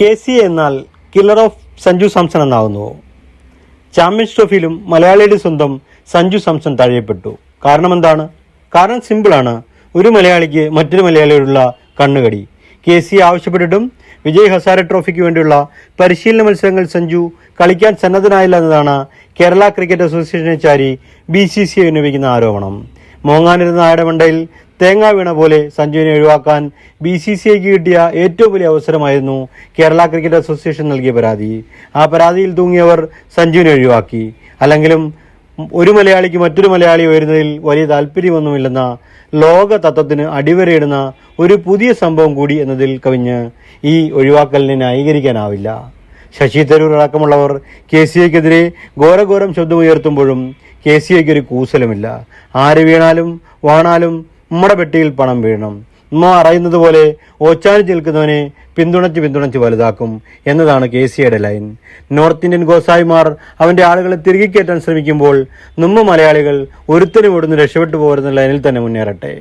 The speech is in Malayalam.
കെ സി എന്നാൽ കില്ലർ ഓഫ് സഞ്ജു സാംസൺ എന്നാകുന്നു ചാമ്പ്യൻസ് ട്രോഫിയിലും മലയാളിയുടെ സ്വന്തം സഞ്ജു സാംസൺ തഴയപ്പെട്ടു. കാരണം എന്താണ്? കാരണം സിമ്പിളാണ് ഒരു മലയാളിക്ക് മറ്റൊരു മലയാളിയോടുള്ള കണ്ണുകടി. കെ സി ആവശ്യപ്പെട്ടിട്ടും വിജയ് ഹസാര ട്രോഫിക്ക് വേണ്ടിയുള്ള പരിശീലന മത്സരങ്ങൾ സഞ്ജു കളിക്കാൻ സന്നദ്ധനായില്ല എന്നതാണ് കേരള ക്രിക്കറ്റ് അസോസിയേഷനെ ചാരി ബി സി സി ഉന്നയിക്കുന്ന ആരോപണം. മോങ്ങാനിരുന്ന ആയുടെ മണ്ടയിൽ തേങ്ങ വീണ പോലെ സഞ്ജുവിനെ ഒഴിവാക്കാൻ ബി സി സി ഐക്ക് കിട്ടിയ ഏറ്റവും വലിയ അവസരമായിരുന്നു കേരള ക്രിക്കറ്റ് അസോസിയേഷൻ നൽകിയ പരാതി. ആ പരാതിയിൽ തൂങ്ങിയവർ സഞ്ജുവിനെ ഒഴിവാക്കി. അല്ലെങ്കിലും ഒരു മലയാളിക്ക് മറ്റൊരു മലയാളി ഉയരുന്നതിൽ വലിയ താല്പര്യമൊന്നുമില്ലെന്ന ലോക തത്വത്തിന് അടിവരയിടുന്ന ഒരു പുതിയ സംഭവം കൂടി എന്നതിൽ കവിഞ്ഞ് ഈ ഒഴിവാക്കലിനെ ന്യായീകരിക്കാനാവില്ല. ശശി തരൂർ അടക്കമുള്ളവർ കെ സി ഐക്കെതിരെ ഘോരഘോരം ശബ്ദമുയർത്തുമ്പോഴും കെ സി ഐക്ക് ഒരു കൂസലമില്ല. ആര് വീണാലും വാണാലും നമ്മുടെ പെട്ടിയിൽ പണം വീഴണം. ഉമ്മ അറിയുന്നത് പോലെ ഓച്ചാനിച്ച് നിൽക്കുന്നവനെ പിന്തുണച്ച് പിന്തുണച്ച് വലുതാക്കും എന്നതാണ് കെ സിയുടെ ലൈൻ. നോർത്ത് ഇന്ത്യൻ ഗോസായിമാർ അവന്റെ ആളുകളെ തിരികെ കയറ്റാൻ ശ്രമിക്കുമ്പോൾ നമ്മ മലയാളികൾ ഒരുത്തരും ഇവിടുന്ന് രക്ഷപ്പെട്ടു പോരുന്ന ലൈനിൽ തന്നെ മുന്നേറട്ടെ.